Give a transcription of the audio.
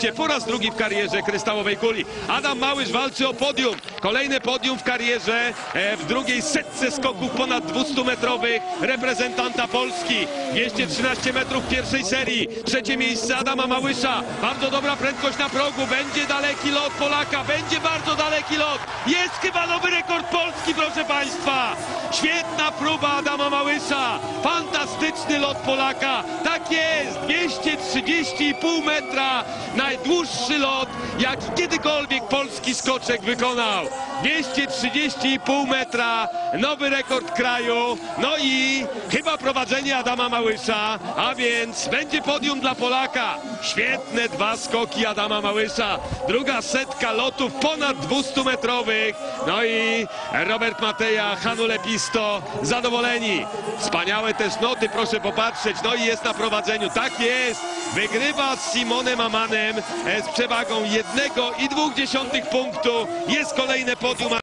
zdobycie po raz drugi w karierze kryształowej kuli. Adam Małysz walczy o podium. Kolejne podium w karierze e, w drugiej setce skoków ponad 200-metrowych reprezentanta Polski. 213 metrów pierwszej serii. Trzecie miejsce Adama Małysza. Bardzo dobra prędkość na progu. Będzie daleki lot Polaka. Będzie bardzo daleki lot. Jest chyba nowy rekord Polski, proszę Państwa. Świetna próba Adama Małysza. Lot Polaka. Tak jest. 230,5 metra. Najdłuższy lot, jaki kiedykolwiek polski skoczek wykonał. 230,5 metra. Nowy rekord kraju. No i chyba prowadzenie Adama Małysza. A więc będzie podium dla Polaka. Świetne dwa skoki Adama Małysza. Druga setka lotów ponad 200 metrowych. No i Robert Mateja, Hanu Lepisto zadowoleni. Wspaniałe też noty, proszę popatrzeć. No i jest na prowadzeniu. Tak jest. Wygrywa z Simonem Amanem e, z przewagą jednego i dwóch dziesiątych punktu. Jest kolejne podium.